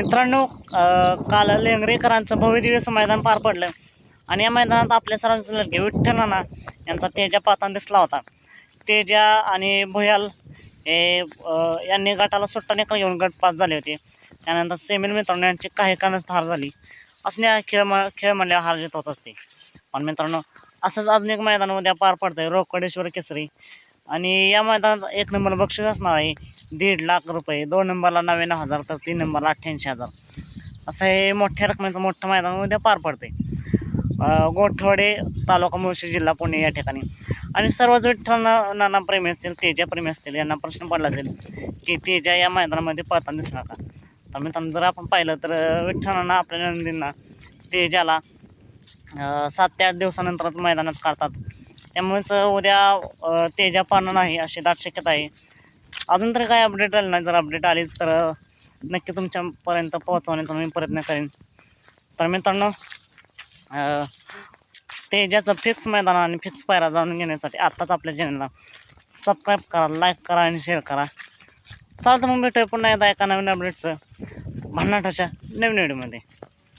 मित्रांनो काल लेंगरेकरांचं भव्यदिव्य मैदान पार पडलं. आणि या मैदानात आपल्या सर्वांचे लडके विठ्ठल नाना यांचा तेजा पातान दिसला होता. तेजा आणि भुयाल हे यांनी गटाला सुट्टा निकाल घेऊन गट पास झाले होते. त्यानंतर सेमील मित्रांनो यांची काही कारणच हार झाली. असणे या खेळ म खेळ म्हणल्यावर हार जीत होत असते. पण मित्रांनो असंच अजून एक मैदान उद्या पार आहे रोकडेश्वर केसरी. आणि या मैदानात एक नंबर बक्षीस असणार आहे. दीड लाख रुपये. दोन नंबरला नव्याण्णव हजार तर तीन नंबरला अठ्ठ्याऐंशी हजार. असं हे मोठ्या रकमेचं मोठं मैदान उद्या पार पडते गोठवडे तालुका मुळशी जिल्हा पुणे या ठिकाणी. आणि सर्वच विठ्ठल नाना प्रेमी असतील तेजा प्रेमी असतील यांना प्रश्न पडला असेल की तेजा या मैदानामध्ये पळताना दिसणार का? तर मित्रांनो जर आपण पाहिलं तर विठ्ठलांना आपल्या नंदींना तेजाला सात ते आठ दिवसानंतरच मैदानात काढतात. त्यामुळेच उद्या तेजा पाहणं नाही अशी दाट शक्यता आहे. अजून तरी काय अपडेट आलं नाही. जर अपडेट आलीच तर नक्की तुमच्यापर्यंत पोहोचवण्याचा मी प्रयत्न करेन. तर मित्रांनो ते ज्याचं फिक्स मैदान आणि फिक्स पायरा जाणून घेण्यासाठी आत्ताच आपल्या चॅनलला सबस्क्राईब करा लाईक करा आणि शेअर करा. चालतं मग भेटूया पुन्हा एकदा एका नवीन अपडेटचं भन्नाटाच्या नवीन व्हिडिओमध्ये